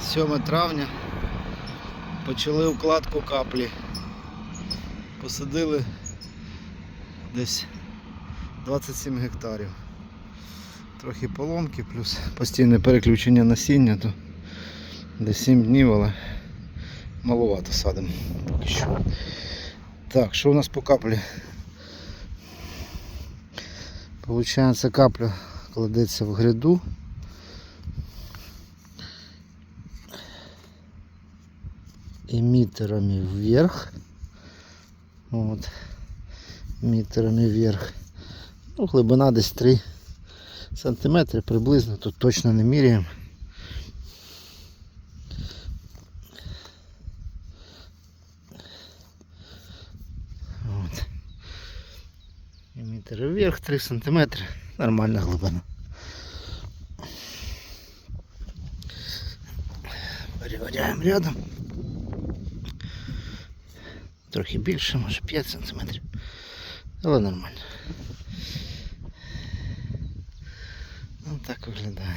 7 травня. Почали укладку каплі. Посадили десь 27 гектарів. Трохи поломки, плюс постійне переключення насіння, то десь 7 днів, але маловато садимо поки що. Так, що у нас по каплі? Получається капля кладеться в гряду. Эмиттерами вверх. Вот. Эмиттерами вверх. Ну, глибина десь 3 сантиметри приблизно, тут точно не міряємо. Вот. Эмиттеры вверх 3 сантиметри. Нормальна глибина. Переводяємо рядом. трохи більше, може 5 сантиметрів, але нормально. Ну так виглядає.